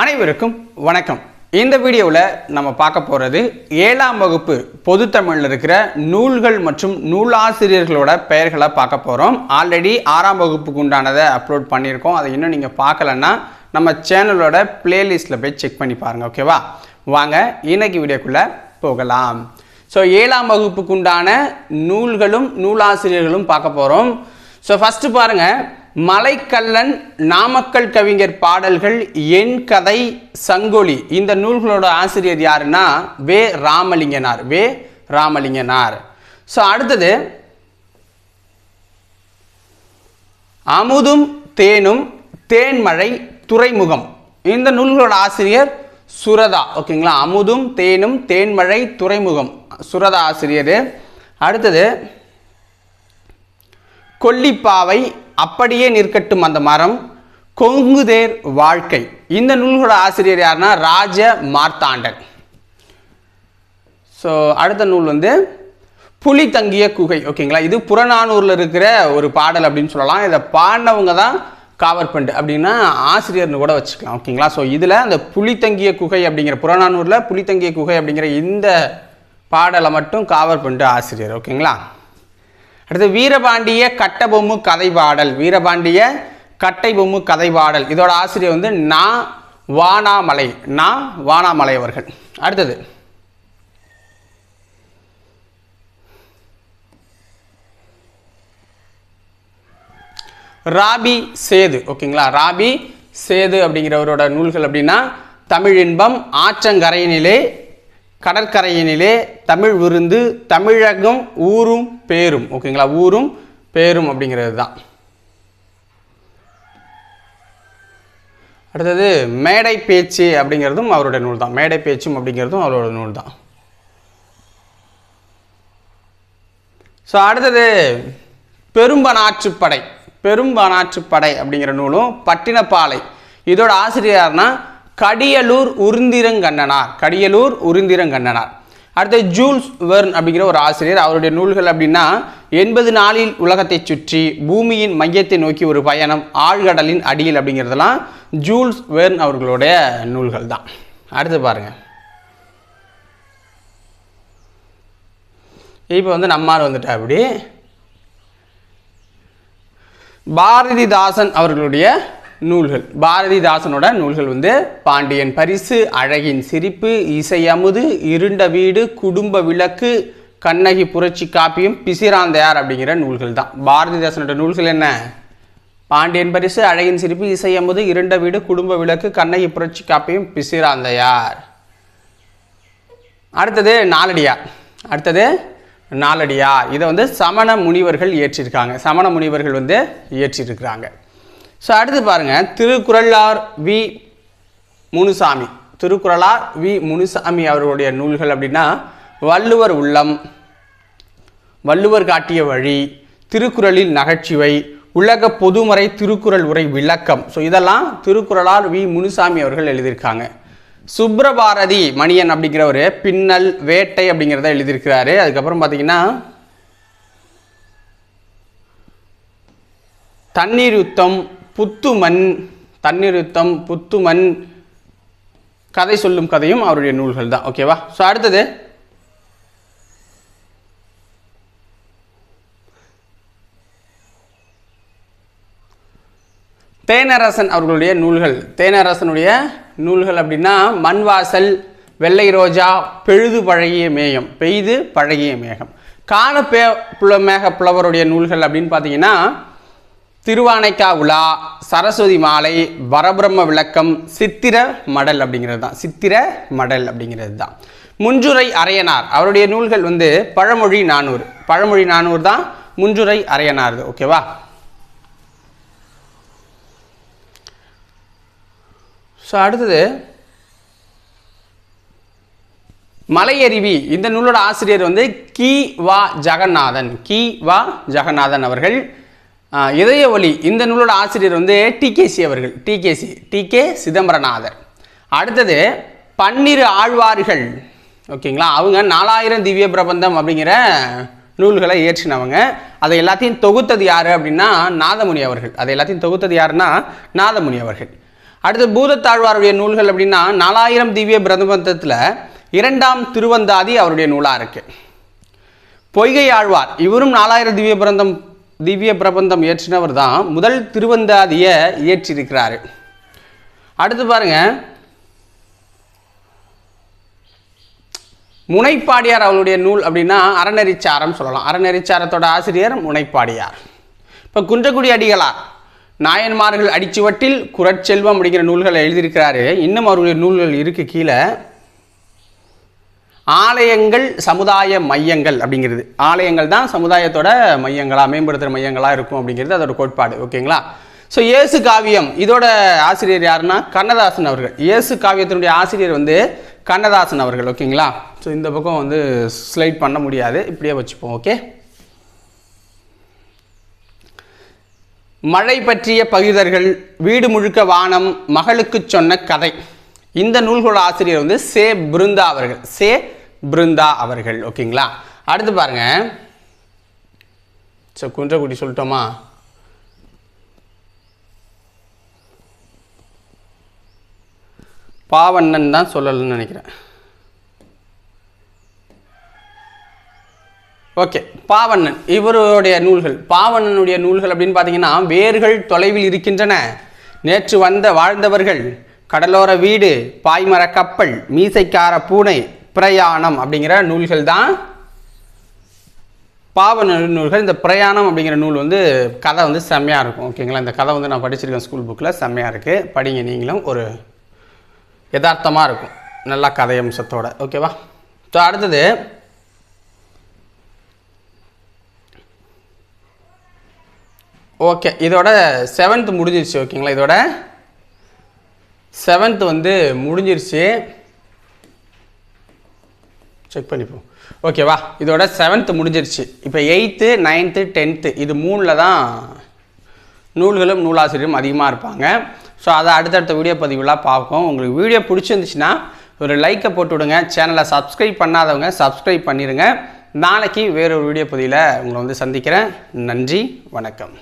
அனைவருக்கும் வணக்கம். இந்த வீடியோவில் நம்ம பார்க்க போகிறது ஏழாம் வகுப்பு பொதுத்தமிழில் இருக்கிற நூல்கள் மற்றும் நூலாசிரியர்களோட பெயர்களை பார்க்க போகிறோம் ஆல்ரெடி ஆறாம் வகுப்புக்கு உண்டானதை அப்லோட் பண்ணியிருக்கோம். அதை இன்னும் நீங்கள் பார்க்கலன்னா நம்ம சேனலோட பிளேலிஸ்ட்டில் போய் செக் பண்ணி பாருங்கள் ஓகேவா வாங்க இன்னைக்கு வீடியோக்குள்ளே போகலாம். ஸோ ஏழாம் வகுப்புக்கு உண்டான நூல்களும் நூலாசிரியர்களும் பார்க்க போகிறோம் ஸோ ஃபஸ்ட்டு பாருங்கள் மலைக்கல்லன் நாமக்கல் கவிஞர் பாடல்கள் என் கதை சங்கொலி. இந்த நூல்களோட ஆசிரியர் யாருன்னா வே ராமலிங்கனார். வே ராமலிங்கனார். ஸோ அடுத்தது அமுதும் தேனும் தேன்மழை துறைமுகம். இந்த நூல்களோட ஆசிரியர் சுரதா. ஓகேங்களா? அமுதும் தேனும் தேன்மழை துறைமுகம். சுரதா ஆசிரியர். அடுத்தது கொல்லிப்பாவை அப்படியே நிற்கட்டும் அந்த மரம். கொங்குதேர் வாழ்க்கை. இந்த நூல்களோட ஆசிரியர் யாருன்னா ராஜ மார்த்தாண்டன். ஸோ அடுத்த நூல் வந்து புலி தங்கிய குகை. ஓகேங்களா இது புறநானூரில் இருக்கிற ஒரு பாடல் அப்படின்னு சொல்லலாம். இதை பாடினவங்க தான் காவற்பண்டு அப்படின்னா ஆசிரியர்னு கூட வச்சுக்கலாம். ஓகேங்களா ஸோ இதில் அந்த புலி தங்கிய குகை அப்படிங்கிற புறநானூரில் புலி தங்கிய குகை அப்படிங்கிற இந்த பாடலை மட்டும் காவற்பண்டு ஆசிரியர். ஓகேங்களா அடுத்து வீரபாண்டிய கட்டபொம்மு கதை பாடல் வீரபாண்டிய கட்டை பொம்மு கதை பாடல் இதோட ஆசிரியர் வந்து நா வானாமலை நா வானாமலை அவர்கள். அடுத்தது. ராபி சேது ஓகேங்களா? ராபி சேது அப்படிங்கிறவரோட நூல்கள் அப்படின்னா தமிழ் இன்பம் ஆற்றங்கரையினிலே கடற்கரையினிலே தமிழ் விருந்து தமிழகம் ஊரும் பேரும். ஓகேங்களா? ஊரும் பேரும் அப்படிங்கிறது தான். அடுத்தது மேடை பேச்சு அப்படிங்கிறதும் அவருடைய நூல் தான். மேடை பேச்சும் அப்படிங்கிறதும் அவரோட நூல் தான். ஸோ அடுத்தது பெரும்பனாற்றுப்படை. பெரும்பனாற்றுப்படை அப்படிங்கிற நூலும் பட்டினப்பாலை. இதோட ஆசிரியர்னா கடியலூர் உருந்திரங்கண்ணனார். கடியலூர் உருந்திரங்கண்ணனார். அடுத்து ஜூல்ஸ் வெர்ன் அப்படிங்கிற ஒரு ஆசிரியர் அவருடைய நூல்கள் அப்படின்னா எண்பது நாளில் உலகத்தை சுற்றி பூமியின் மையத்தை நோக்கி ஒரு பயணம் ஆழ்கடலின் அடியில் அப்படிங்கிறதெல்லாம் ஜூல்ஸ் வெர்ன் அவர்களுடைய நூல்கள் தான். அடுத்து பாருங்கள் இப்போ வந்து நம்மால் வந்துட்டா அப்படி பாரதிதாசன் அவர்களுடைய நூல்கள். பாரதிதாசனோட நூல்கள் வந்து பாண்டியன் பரிசு அழகின் சிரிப்பு இசை அமுது இருண்ட வீடு குடும்ப விளக்கு கண்ணகி புரட்சி காப்பியும் பிசிராந்தையார் அப்படிங்கிற நூல்கள் தான். பாரதிதாசனோட நூல்கள் என்ன? பாண்டியன் பரிசு அழகின் சிரிப்பு இசை அமுது இருண்ட வீடு குடும்ப விளக்கு கண்ணகி புரட்சி காப்பியம் பிசிராந்தையார் அடுத்தது நாலடியார் அடுத்தது நாலடியார் இதை வந்து சமண முனிவர்கள் இயற்றியிருக்காங்க சமண முனிவர்கள் வந்து இயற்றியிருக்கிறாங்க ஸோ அடுத்து பாருங்கள் திருக்குறளார் வி. முனுசாமி. திருக்குறளார் வி. முனுசாமி அவர்களுடைய நூல்கள் அப்படின்னா வள்ளுவர் உள்ளம் வள்ளுவர் காட்டிய வழி திருக்குறளில் நகைச்சுவை உலக பொதுமறை திருக்குறள் உரை விளக்கம். ஸோ இதெல்லாம் திருக்குறளார் வி. முனுசாமி அவர்கள் எழுதியிருக்காங்க. சுப்ரபாரதி மணியன் அப்படிங்கிறவர் பின்னல் வேட்டை அப்படிங்கிறத எழுதியிருக்கிறாரு. அதுக்கப்புறம் பார்த்தீங்கன்னா தண்ணீர் யுத்தம் புத்துமண் தன்னிறுத்தம் புத்துமண் கதை சொல்லும் கதையும் அவருடைய நூல்கள் தான் ஓகேவா ஸோ அடுத்தது. தேனரசன் அவர்களுடைய நூல்கள். தேனரசனுடைய நூல்கள் அப்படின்னா மண்வாசல் வெள்ளை ரோஜா பெழுது பழகிய மேகம் பெய்து பழகிய மேகம். காண பே புல மேக புலவருடைய நூல்கள் அப்படின்னு பார்த்தீங்கன்னா திருவானைக்கா உலா சரஸ்வதி மாலை பரபிரம்ம விளக்கம் சித்திர மடல் அப்படிங்கிறது தான். சித்திர மடல் அப்படிங்கிறது தான். முஞ்சுரை அரையனார். அவருடைய நூல்கள் வந்து பழமொழி நானூறு. பழமொழி நானூறு தான் முஞ்சுரை அரையனார் ஓகேவா ஸோ அடுத்தது மலையருவி. இந்த நூலோட ஆசிரியர் வந்து கி. வா. ஜெகநாதன். கி. வா. ஜெகநாதன் அவர்கள் இதய ஒளி. இந்த நூலோட ஆசிரியர் வந்து டிகேசி அவர்கள். TKC TK Chidambaranathar. அடுத்தது பன்னிரு ஆழ்வார்கள். ஓகேங்களா? அவங்க நாலாயிரம் திவ்ய பிரபந்தம் அப்படிங்கிற நூல்களை இயற்றினவங்க. அதை எல்லாத்தையும் தொகுத்தது யார் அப்படின்னா நாதமுனி அவர்கள். அதை எல்லாத்தையும் தொகுத்தது யாருன்னா நாதமுனி அவர்கள். அடுத்து பூதத்தாழ்வாருடைய நூல்கள் அப்படின்னா நாலாயிரம் திவ்ய பிரபந்தத்தில் இரண்டாம் திருவந்தாதி அவருடைய நூலாக இருக்குது பொய்கை ஆழ்வார். இவரும் நாலாயிரம் திவ்ய பிரந்தம் திவ்ய பிரபந்தம் இயற்றினவர் தான் முதல் திருவந்தாதியை இயற்றியிருக்கிறாரு அடுத்து பாருங்க. முனைப்பாடியார் அவருடைய நூல் அப்படின்னா அறநெறிச்சாரம் சொல்லலாம். அறநெறிச்சாரத்தோட ஆசிரியர் முனைப்பாடியார். இப்போ குன்றக்குடி அடிகளார் நாயன்மார்கள் அடிச்சுவட்டில் குரட்செல்வம் அப்படிங்கிற நூல்களை எழுதியிருக்கிறாரு. இன்னும் அவருடைய நூல்கள் இருக்குது கீழே. ஆலயங்கள் சமுதாய மையங்கள் அப்படிங்கிறது. ஆலயங்கள் தான் சமுதாயத்தோட மையங்களாக மேம்படுத்துகிற மையங்களாக இருக்கும் அப்படிங்கிறது அதோட கோட்பாடு. ஓகேங்களா? ஸோ இயேசு காவியம் இதோட ஆசிரியர் யாருன்னா? கண்ணதாசன் அவர்கள். இயேசு காவியத்தினுடைய ஆசிரியர் வந்து கண்ணதாசன் அவர்கள். ஓகேங்களா? ஸோ இந்த பக்கம் வந்து ஸ்லைட் பண்ண முடியாது. இப்படியே வச்சுப்போம். ஓகே மழை பற்றிய பகிர்தர்கள் வீடு முழுக்க வானம் மகளுக்கு சொன்ன கதை. இந்த நூல்களோட ஆசிரியர் வந்து சே. பிருந்தா அவர்கள். சே. பிருந்தா அவர்கள் ஓகேங்களா? அடுத்து பாருங்க. ஸோ குன்றக்குடி சொல்லிட்டோமா? பாவண்ணன் தான் சொல்லலன்னு நினைக்கிறேன். ஓகே பாவண்ணன். இவருடைய நூல்கள் பாவண்ணனுடைய நூல்கள் அப்படின்னு பார்த்தீங்கன்னா வேர்கள் தொலைவில் இருக்கின்றன. நேற்று வந்த வாழ்ந்தவர்கள் கடலோர வீடு பாய்மர கப்பல் மீசைக்கார பூனை பிரயாணம் அப்படிங்கிற நூல்கள் தான். பாவன நூல்கள். இந்த பிரயாணம் அப்படிங்கிற நூல் வந்து கதை வந்து செம்மையாக இருக்கும். ஓகேங்களா? இந்த கதை வந்து நான் படிச்சிருக்கேன் ஸ்கூல் புக்கில் செம்மையாக இருக்குது படிங்க நீங்களும். ஒரு யதார்த்தமாக இருக்கும். நல்லா கதை அம்சத்தோட. ஓகேவா? ஸோ அடுத்தது. ஓகே. இதோட செவன்த் முடிஞ்சிருச்சு. ஓகேங்களா? இதோட செவன்த் வந்து முடிஞ்சிருச்சு. செக் பண்ணிப்போம் ஓகேவா இதோட செவன்த்து முடிஞ்சிருச்சு. இப்போ எயித்து நைன்த்து டென்த்து இது மூணில் தான் நூல்களும் நூலாசிரியரும் அதிகமாக இருப்பாங்க. ஸோ அதை அடுத்தடுத்த வீடியோ பதிவுலாம் பார்ப்போம். உங்களுக்கு வீடியோ பிடிச்சிருந்துச்சுன்னா ஒரு லைக்கை போட்டு விடுங்க சேனலை சப்ஸ்கிரைப் பண்ணாதவங்க சப்ஸ்கிரைப் பண்ணிடுங்க நாளைக்கு வேறொரு வீடியோ பதிவில் உங்களை வந்து சந்திக்கிறேன். நன்றி. வணக்கம்.